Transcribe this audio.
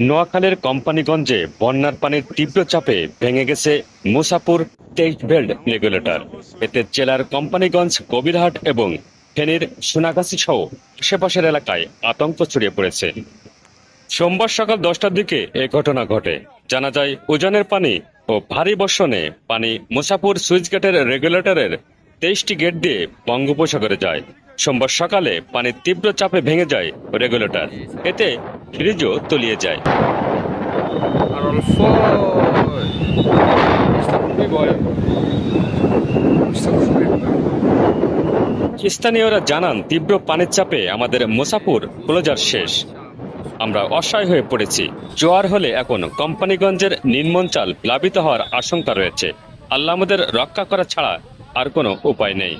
নোয়াখালীর কোম্পানিগঞ্জে বন্যার পানির তীব্র চাপে ভেঙে গেছে মুসাপুর টেস্ট বেল্ট রেগুলেটর। এতে জেলার কোম্পানিগঞ্জ কবিরহাট এবং ফেনীর সোনাগাছি সহ আশেপাশের এলাকায় আতঙ্ক ছড়িয়ে পড়েছে। সোমবার সকাল দশটার দিকে এ ঘটনা ঘটে। জানা যায়, উজানের পানি ও ভারী বর্ষণে পানি মুসাপুর সুইচ গেটের রেগুলেটরের তেইশটি গেট দিয়ে বঙ্গোপসাগরে যায়। সোমবার সকালে পানির তীব্র চাপে ভেঙে যায় রেগুলেটর। এতে ফ্রিজও তলিয়ে যায়। স্থানীয়রা জানান তীব্র পানির চাপে আমাদের মোসাপুর ক্লোজার শেষ। আমরা অসহায় হয়ে পড়েছি। জোয়ার হলে এখন কোম্পানিগঞ্জের নিম্নঞ্চাল প্লাবিত হওয়ার আশঙ্কা রয়েছে। আল্লাহ আমাদের রক্ষা করা ছাড়া আর কোনো উপায় নেই।